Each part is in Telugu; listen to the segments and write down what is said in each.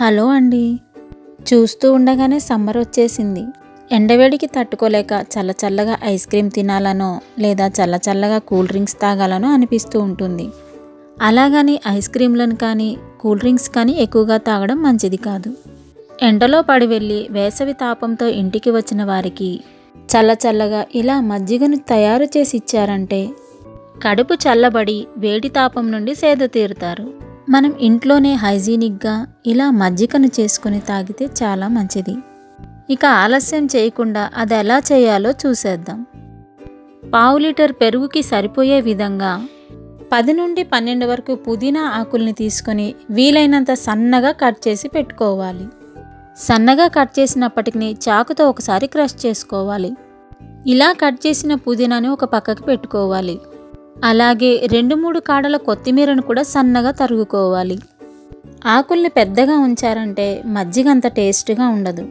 హలో అండి. చూస్తూ ఉండగానే సమ్మర్ వచ్చేసింది. ఎండవేడికి తట్టుకోలేక చల్ల చల్లగా ఐస్ క్రీమ్ తినాలనో లేదా చల్లచల్లగా కూల్ డ్రింక్స్ తాగాలనో అనిపిస్తూ ఉంటుంది. అలాగని ఐస్ క్రీమ్లను కానీ కూల్ డ్రింక్స్ కానీ ఎక్కువగా తాగడం మంచిది కాదు. ఎండలో పడి వెళ్ళి వేసవి తాపంతో ఇంటికి వచ్చిన వారికి చల్ల చల్లగా ఇలా మజ్జిగను తయారు చేసి ఇచ్చారంటే కడుపు చల్లబడి వేడి తాపం నుండి సేద తీరుతారు. మనం ఇంట్లోనే హైజీనిక్గా ఇలా మజ్జికను చేసుకుని తాగితే చాలా మంచిది. ఇక ఆలస్యం చేయకుండా అది ఎలా చేయాలో చూసేద్దాం. పావు లీటర్ పెరుగుకి సరిపోయే విధంగా పది నుండి పన్నెండు వరకు పుదీనా ఆకుల్ని తీసుకొని వీలైనంత సన్నగా కట్ చేసి పెట్టుకోవాలి. సన్నగా కట్ చేసినప్పటికీ చాకుతో ఒకసారి క్రష్ చేసుకోవాలి. ఇలా కట్ చేసిన పుదీనాని ఒక పక్కకి పెట్టుకోవాలి. అలాగే రెండు మూడు కాడల కొత్తిమీరను కూడా సన్నగా తరుగుకోవాలి ఆకుల్ని పెద్దగా ఉంచారంటే మజ్జిగ అంత టేస్ట్గా ఉండదు.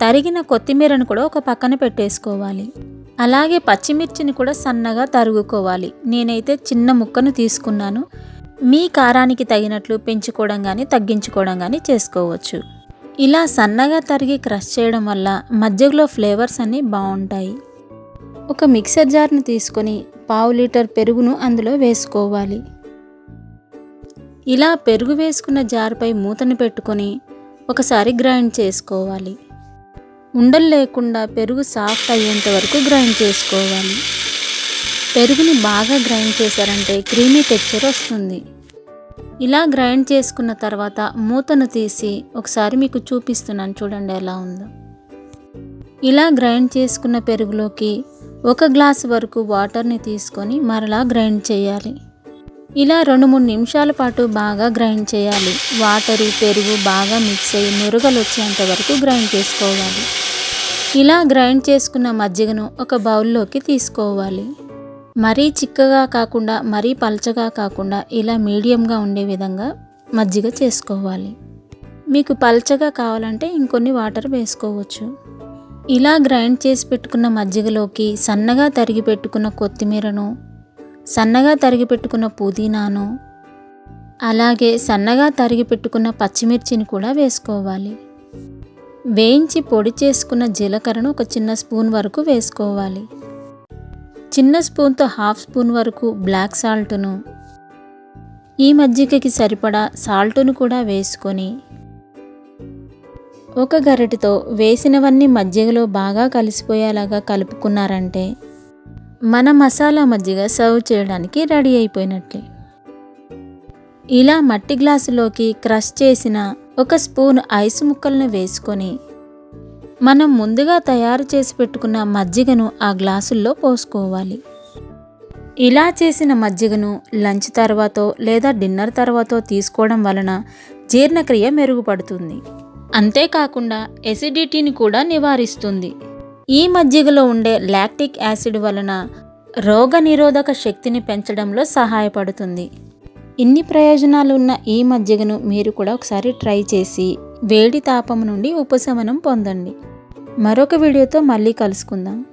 తరిగిన కొత్తిమీరను కూడా ఒక పక్కన పెట్టేసుకోవాలి. అలాగే పచ్చిమిర్చిని కూడా సన్నగా తరుగుకోవాలి నేనైతే చిన్న ముక్కను తీసుకున్నాను. మీ కారానికి తగినట్లు పెంచుకోవడం కానీ తగ్గించుకోవడం కానీ చేసుకోవచ్చు. ఇలా సన్నగా తరిగి క్రష్ చేయడం వల్ల మజ్జిగలో ఫ్లేవర్స్ అన్నీ బాగుంటాయి. ఒక మిక్సర్ జార్ని తీసుకొని పావు లీటర్ పెరుగును అందులో వేసుకోవాలి. ఇలా పెరుగు వేసుకున్న జార్పై మూతను పెట్టుకొని ఒకసారి గ్రైండ్ చేసుకోవాలి. ఉండలు లేకుండా పెరుగు సాఫ్ట్ అయ్యేంత వరకు గ్రైండ్ చేసుకోవాలి. పెరుగుని బాగా గ్రైండ్ చేశారంటే క్రీమీ టెక్చర్ వస్తుంది. ఇలా గ్రైండ్ చేసుకున్న తర్వాత మూతను తీసి ఒకసారి మీకు చూపిస్తున్నాను చూడండి ఎలా ఉందో. ఇలా గ్రైండ్ చేసుకున్న పెరుగులోకి ఒక గ్లాస్ వరకు వాటర్ని తీసుకొని మరలా గ్రైండ్ చేయాలి. ఇలా రెండు మూడు నిమిషాల పాటు బాగా గ్రైండ్ చేయాలి. వాటరు పెరుగు బాగా మిక్స్ అయ్యి మురుగలు వచ్చేంత వరకు గ్రైండ్ చేసుకోవాలి. ఇలా గ్రైండ్ చేసుకున్న మజ్జిగను ఒక బౌల్లోకి తీసుకోవాలి. మరీ చిక్కగా కాకుండా మరీ పల్చగా కాకుండా ఇలా మీడియంగా ఉండే విధంగా మజ్జిగ చేసుకోవాలి. మీకు పల్చగా కావాలంటే ఇంకొన్ని వాటర్ వేసుకోవచ్చు. ఇలా గ్రైండ్ చేసి పెట్టుకున్న మజ్జిగలోకి సన్నగా తరిగి పెట్టుకున్న కొత్తిమీరను సన్నగా తరిగి పెట్టుకున్న పుదీనాను అలాగే సన్నగా తరిగి పెట్టుకున్న పచ్చిమిర్చిని కూడా వేసుకోవాలి. వేయించి పొడి చేసుకున్న జీలకర్రను ఒక చిన్న స్పూన్ వరకు వేసుకోవాలి. చిన్న స్పూన్తో హాఫ్ స్పూన్ వరకు బ్లాక్ సాల్ట్ను ఈ మజ్జిగకి సరిపడా సాల్ట్ను కూడా వేసుకొని ఒక గరిటతో వేసినవన్నీ మజ్జిగలో బాగా కలిసిపోయేలాగా కలుపుకున్నారంటే మన మసాలా మజ్జిగ సర్వ్ చేయడానికి రెడీ అయిపోయినట్లే. ఇలా మట్టి గ్లాసులోకి క్రష్ చేసిన ఒక స్పూన్ ఐస్ ముక్కలను వేసుకొని మనం ముందుగా తయారు చేసి పెట్టుకున్న మజ్జిగను ఆ గ్లాసుల్లో పోసుకోవాలి. ఇలా చేసిన మజ్జిగను లంచ్ తర్వాతో లేదా డిన్నర్ తర్వాతో తీసుకోవడం వలన జీర్ణక్రియ మెరుగుపడుతుంది. అంతేకాకుండా ఎసిడిటీని కూడా నివారిస్తుంది. ఈ మజ్జిగలో ఉండే లాక్టిక్ యాసిడ్ వలన రోగ నిరోధక శక్తిని పెంచడంలో సహాయపడుతుంది. ఇన్ని ప్రయోజనాలు ఉన్న ఈ మజ్జిగను మీరు కూడా ఒకసారి ట్రై చేసి వేడి తాపం నుండి ఉపశమనం పొందండి. మరొక వీడియోతో మళ్ళీ కలుసుకుందాం.